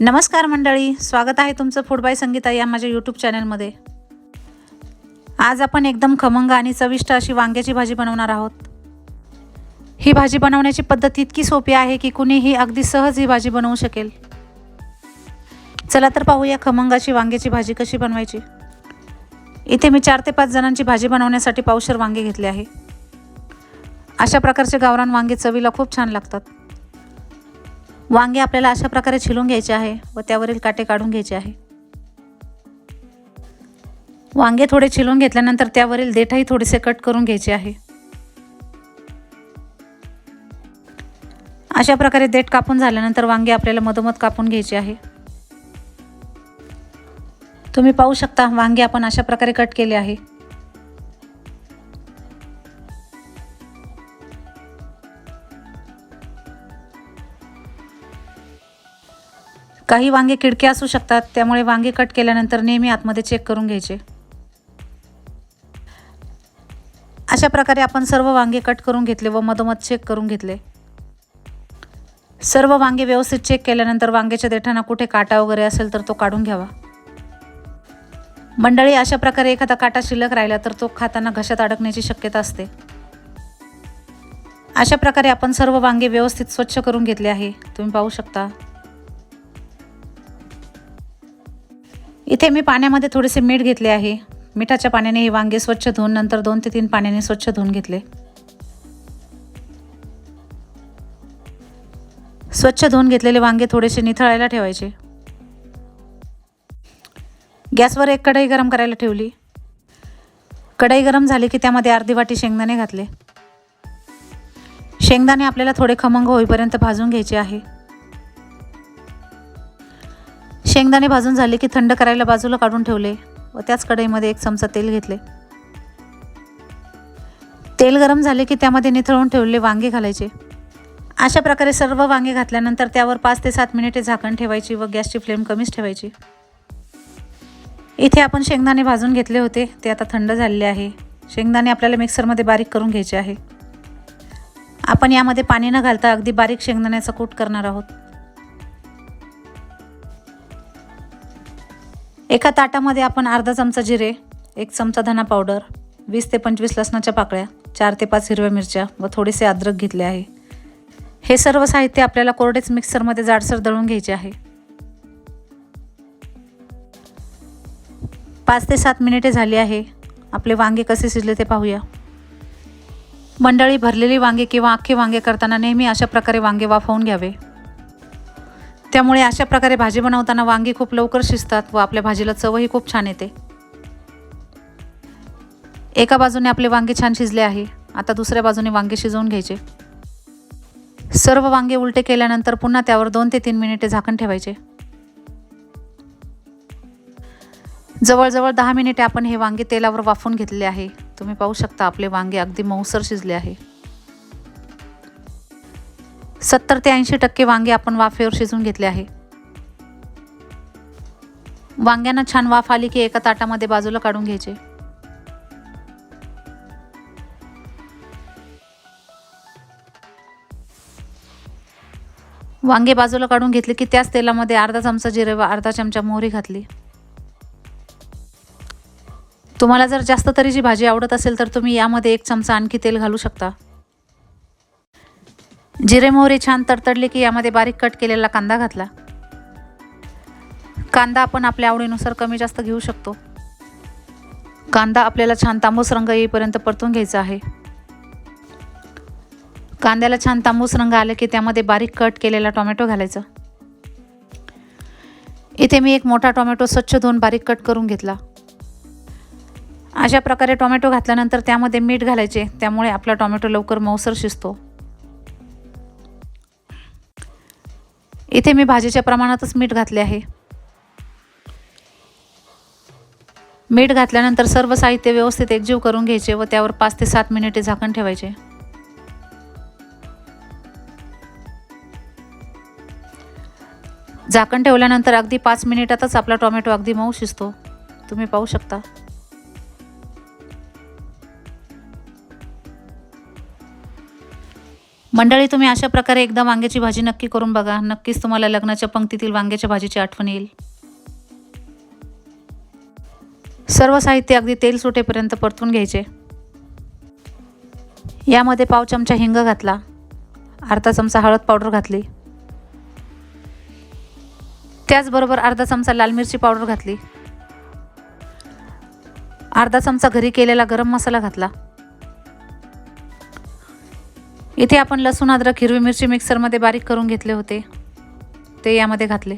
नमस्कार मंडळी स्वागत आहे तुमचं फूड बाय संगीता या माझ्या यूट्यूब चॅनलमध्ये आज आपण एकदम खमंग आणि चविष्ट अशी वांग्याची भाजी बनवणार आहोत. ही भाजी बनवण्याची पद्धत इतकी सोपी आहे की कुणीही अगदी सहज ही भाजी बनवू शकेल. चला तर पाहूया खमंगाची वांग्याची भाजी कशी बनवायची. इथे मी चार ते पाच जणांची भाजी बनवण्यासाठी पावशर वांगे घेतले आहे. अशा प्रकारचे गावरान वांगे चवीला खूप छान लागतात. वांगे आपल्याला अशा प्रकारे छिलून घ्यायचे आहे व त्यावरील काटे काढून घ्यायचे आहे. वांगे थोडे छिलून घेतल्यानंतर त्यावरील देठही थोडेसे कट करून घ्यायचे आहे. अशा प्रकारे देठ कापून झाल्यानंतर वांगे आपल्याला मधोमध कापून घ्यायचे आहे. तुम्ही पाहू शकता वांगे आपण अशा प्रकारे कट केले आहे. काही वांगे किडके असू शकतात त्यामुळे वांगे कट केल्यानंतर नेहमी आतमध्ये चेक करून घ्यायचे. अशा प्रकारे आपण सर्व वांगे कट करून घेतले व मधोमध चेक करून घेतले. सर्व वांगे व्यवस्थित चेक केल्यानंतर वांग्याच्या देठांना कुठे काटा वगैरे असेल तर तो काढून घ्यावा. मंडळी अशा प्रकारे एखादा काटा शिल्लक राहिला तर तो खाताना घशात अडकण्याची शक्यता असते. अशा प्रकारे आपण सर्व वांगे व्यवस्थित स्वच्छ करून घेतले आहे. तुम्ही पाहू शकता. इथे मी पाण्यामध्ये थोडेसे मीठ घेतले आहे. मिठाच्या पाण्याने हे वांगे स्वच्छ धुवून नंतर दोन ते तीन पाण्याने स्वच्छ धुवून घेतले. स्वच्छ धुवून घेतलेले वांगे थोडेसे निथळायला ठेवायचे. गॅसवर एक कढई गरम करायला ठेवली. कढई गरम झाली की त्यामध्ये अर्धी वाटी शेंगदाणे घातले. शेंगदाणे आपल्याला थोडे खमंग होईपर्यंत भाजून घ्यायचे आहे. शेंगदाणे भाजून झाले की थंड करायला बाजूला काढून ठेवले व त्याच कढईमध्ये एक चमचा तेल घेतले. तेल गरम झाले की त्यामध्ये निथळून ठेवलेले वांगे घालायचे. अशा प्रकारे सर्व वांगे घातल्यानंतर त्यावर पाच ते सात मिनिटे झाकण ठेवायची व गॅसची फ्लेम कमीच ठेवायची. इथे आपण शेंगदाणे भाजून घेतले होते ते आता थंड झालेले आहे. शेंगदाणे आपल्याला मिक्सरमध्ये बारीक करून घ्यायचे आहे. आपण यामध्ये पाणी न घालता अगदी बारीक शेंगदाण्याचा कूट करणार आहोत. एका ताटामध्ये आपण अर्धा चमचा जिरे एक चमचा धना पावडर वीस ते पंचवीस लसणाच्या पाकळ्या चार ते पाच हिरव्या मिरच्या व थोडेसे अद्रक घेतले आहे. हे सर्व साहित्य आपल्याला कोरडेच मिक्सरमध्ये जाडसर दळून घ्यायचे आहे. पाच ते सात मिनिटे झाली आहे. आपले वांगे कसे शिजले ते पाहूया. मंडळी भरलेली वांगे किंवा अख्खे वांगे करताना नेहमी अशा प्रकारे वांगे वाफवून घ्यावे. त्यामुळे अशा प्रकारे भाजी बनवताना वांगी खूप लवकर शिजतात व आपल्या भाजीला चवही खूप छान येते. एका बाजूने आपले वांगे छान शिजले आहे. आता दुसऱ्या बाजूने वांगे शिजवून घ्यायचे. सर्व वांगे उलटे केल्यानंतर पुन्हा त्यावर दोन ते तीन मिनिटे झाकण ठेवायचे. जवळजवळ दहा मिनिटे आपण हे वांगे तेलावर वाफवून घेतले आहे. तुम्ही पाहू शकता आपले वांगे अगदी मऊसर शिजले आहे. सत्तर ते ऐंशी टक्के वांगे आपण वाफेवर शिजून घेतले आहे. वांग्यांना छान वाफ आली की एका ताटामध्ये बाजूला काढून घ्यायचे. वांगे बाजूला काढून घेतले की त्याच तेलामध्ये अर्धा चमचा जिरे व अर्धा चमचा मोहरी घातली. तुम्हाला जर जास्त तऱ्हेची भाजी आवडत असेल तर तुम्ही यामध्ये एक चमचा आणखी तेल घालू शकता. जिरे मोहरी छान तडतडले की यामध्ये बारीक कट केलेला कांदा घातला. कांदा आपण आपल्या आवडीनुसार कमी जास्त घेऊ शकतो. कांदा आपल्याला छान तांबूस रंग येईपर्यंत परतून घ्यायचा आहे. कांद्याला छान तांबूस रंग आले की त्यामध्ये बारीक कट केलेला टोमॅटो घालायचा. इथे मी एक मोठा टोमॅटो स्वच्छ धुवून बारीक कट करून घेतला. अशा प्रकारे टोमॅटो घातल्यानंतर त्यामध्ये मीठ घालायचे त्यामुळे आपला टोमॅटो लवकर मऊसर शिजतो. इथे मी भाजीच्या प्रमाणातच मीठ घातले आहे. मीठ घातल्यानंतर सर्व साहित्य व्यवस्थित एकजीव करून घ्यायचे व त्यावर पाच ते सात मिनिटे झाकण ठेवायचे. झाकण ठेवल्यानंतर अगदी पाच मिनिटातच आपला टोमॅटो अगदी मऊ शिजतो. तुम्ही पाहू शकता. मंडळी तुम्ही अशा प्रकारे एकदा वांग्याची भाजी नक्की करून बघा. नक्कीच तुम्हाला लग्नाच्या पंक्तीतील वांग्याच्या भाजीची आठवण येईल. सर्व साहित्य अगदी तेल सुटेपर्यंत परतून घ्यायचे. यामध्ये पाव चमचा हिंग घातला. अर्धा चमचा हळद पावडर घातली. त्याचबरोबर अर्धा चमचा लाल मिरची पावडर घातली. अर्धा चमचा घरी केलेला गरम मसाला घातला. इथे आपण लसूण अद्रक हिरवी मिरची मिक्सरमध्ये बारीक करून घेतले होते. ते यामध्ये घातले.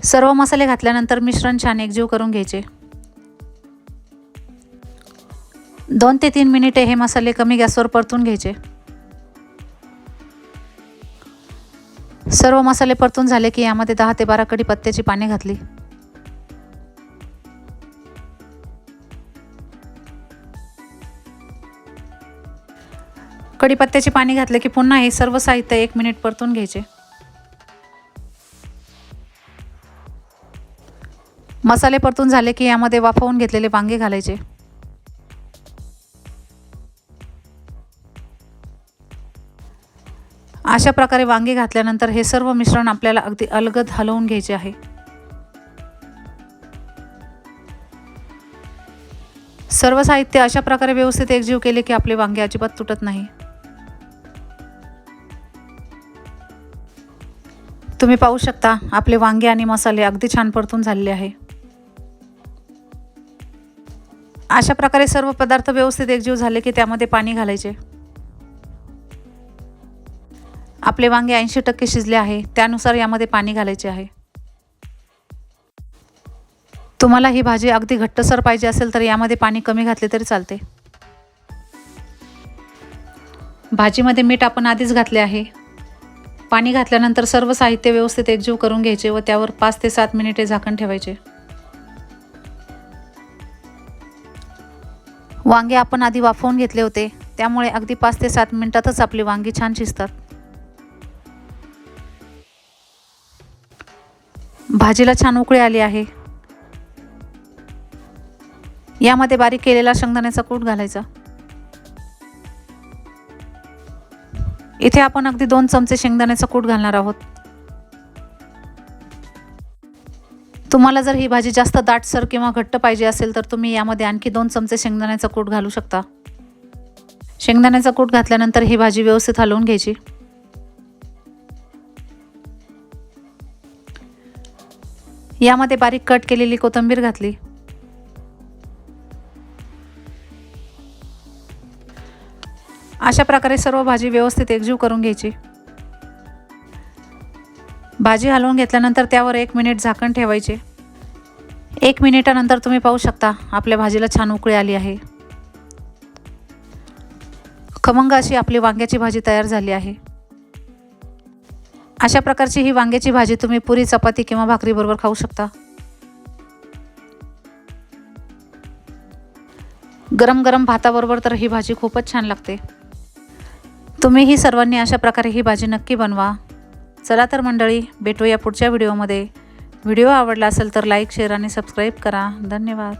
सर्व मसाले घातल्यानंतर मिश्रण छान एकजीव करून घ्यायचे. दोन ते तीन मिनिटे हे मसाले कमी गॅसवर परतून घ्यायचे. सर्व मसाले परतून झाले की यामध्ये दहा ते बारा कडी पत्त्याची पाने घातली. कढीपत्त्याचे पाणी घातले की पुन्हा हे सर्व साहित्य एक मिनिट परतून घ्यायचे. मसाले परतून झाले की यामध्ये वाफवून घेतलेले वांगे घालायचे. अशा प्रकारे वांगे घातल्यानंतर हे सर्व मिश्रण आपल्याला अगदी अलगद हलवून घ्यायचे आहे. सर्व साहित्य अशा प्रकारे व्यवस्थित एकजीव केले की आपले वांगे अजिबात तुटत नाही. तुम्ही पाहू शकता आपले वांगे आणि मसाले अगदी छान परतून झालेले आहे. अशा प्रकारे सर्व पदार्थ व्यवस्थित एकजीव झाले की त्यामध्ये पाणी घालायचे. आपले वांगे ऐंशी टक्के शिजले आहे त्यानुसार यामध्ये पाणी घालायचे आहे. तुम्हाला ही भाजी अगदी घट्टसर पाहिजे असेल तर यामध्ये पाणी कमी घातले तरी चालते. भाजीमध्ये मीठ आपण आधीच घातले आहे. पाणी घातल्यानंतर सर्व साहित्य व्यवस्थित एकजीव करून घ्यायचे व त्यावर पाच ते सात मिनिटे झाकण ठेवायचे. वांगे आपण आधी वाफवून घेतले होते. त्यामुळे अगदी पाच ते सात मिनिटातच आपली वांगी छान शिजतात. भाजीला छान उकळी आली आहे. यामध्ये बारीक केलेला शेंगदाण्याचा कूट घालायचा. इथे आपण अगदी दोन चमचे शेंगदाण्याचा कूट घालणार आहोत. तुम्हाला जर ही भाजी जास्त दाटसर किंवा घट्ट पाहिजे असेल तर तुम्ही यामध्ये आणखी दोन चमचे शेंगदाण्याचा कूट घालू शकता. शेंगदाण्याचा कूट घातल्यानंतर ही भाजी व्यवस्थित हलवून घ्यायची. यामध्ये बारीक कट केलेली कोथिंबीर घातली. अशा प्रकारे सर्व भाजी व्यवस्थित एकजीव करून घ्यायची. भाजी हलवून घेतल्यानंतर त्यावर एक मिनिट झाकण ठेवायचे. एक मिनिटानंतर तुम्ही पाहू शकता आपल्या भाजीला छान उकळी आली आहे. खमंग अशी आपली वांग्याची भाजी तयार झाली आहे. अशा प्रकारची ही वांग्याची भाजी तुम्ही पुरी चपाती किंवा भाकरीबरोबर खाऊ शकता. गरम गरम भाताबरोबर तर ही भाजी खूपच छान लागते. तुम्हीही सर्वांनी अशा प्रकारे ही भाजी नक्की बनवा. चला तर मंडळी भेटूया पुढच्या व्हिडिओमध्ये. व्हिडिओ आवडला असेल तर लाईक शेअर आणि सबस्क्राईब करा. धन्यवाद.